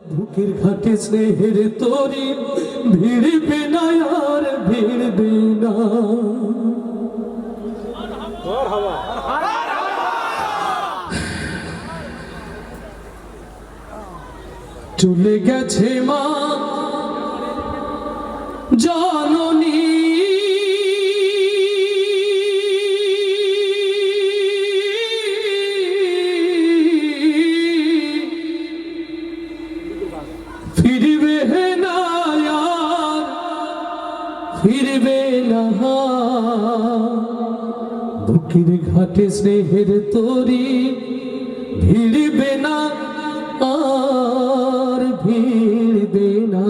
বুকের ঘাটে স্নেহের তরি ভিড়বে না আর ভিড়বে না চলে গেছে মা জননী ফিরবে না ফিরবে না। বুকের ঘাটে স্নেহের তরি ভিড়বে না, আর ভিড়বে না।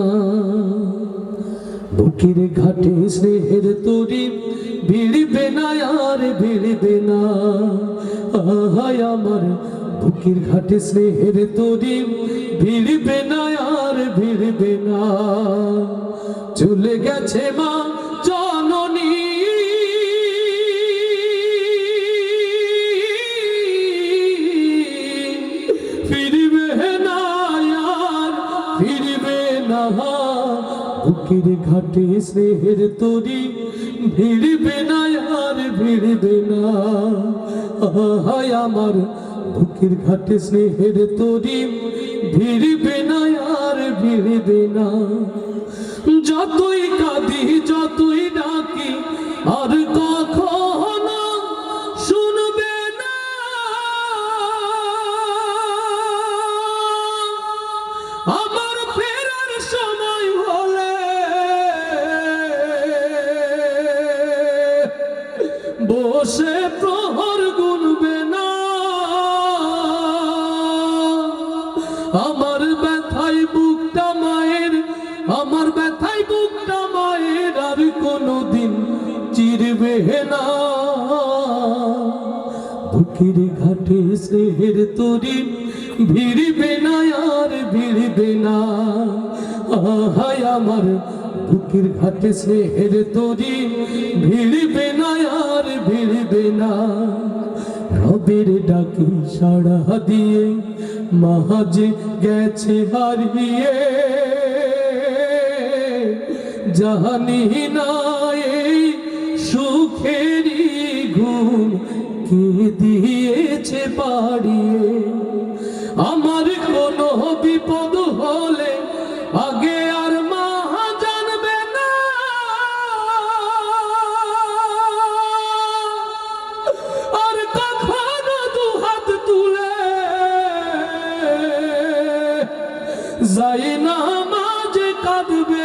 বুকের ঘাটে স্নেহের তরি ভিড়বে না, আর ভিড়বে না। আহায়, আমার বুকের ঘাটে স্নেহের তরি গেছে মা জননী। ফিরবে না ফিরবে না। বুকের ঘাটে স্নেহের তরি, ভিড়বে না আর, ভিড়বে না। আহায় আমার বুকের ঘাটে স্নেহের তরি, ভিড়বে না আর, ভিড়বে না। যতই কাঁদি যতই ডাকি আর কখনো শুনবে না। আমার ফেরার সময় হলে বসে প্রহর চিরবে না? বুকের ঘাটে স্নেহের তরি ভিড়বে না আর ভিড়বে না। আহায় আমার বুকের ঘাটে স্নেহের তরি ভিড়বে না আর ভিড়বে না। রবের ডাকে সাড়া দিয়ে মাহাজে গেছে হারিয়ে। জানি না সুখেরই ঘুম কে দিয়েছে পাড়িয়ে। আমার কোনো বিপদ হলে আগে আর মা জানবে না। আর কখনো দু হাত তুলে যাই না মাঝে কাঁদবে।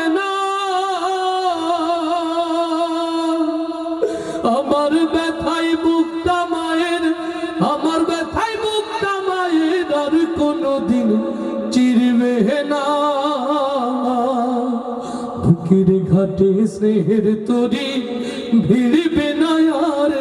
ব্যথায় বুকটা মায়ের, আমার ব্যথায় বুকটা মায়ের আর কোনোদিন চিরবে না। বুকের ঘাটে স্নেহের তরি ভিড়বে না আর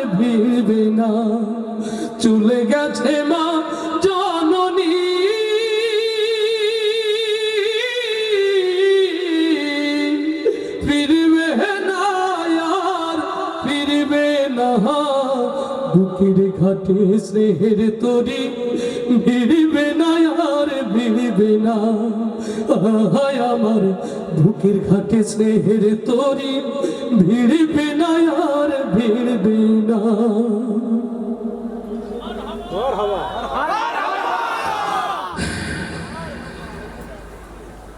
বুকের ঘাটে স্নেহের তরি ভিড়িবে না আর ভিড়িবে না। হায় আমার বুকের ঘাটে স্নেহের তরি ভিড়িবে না আর ভিড়বে না।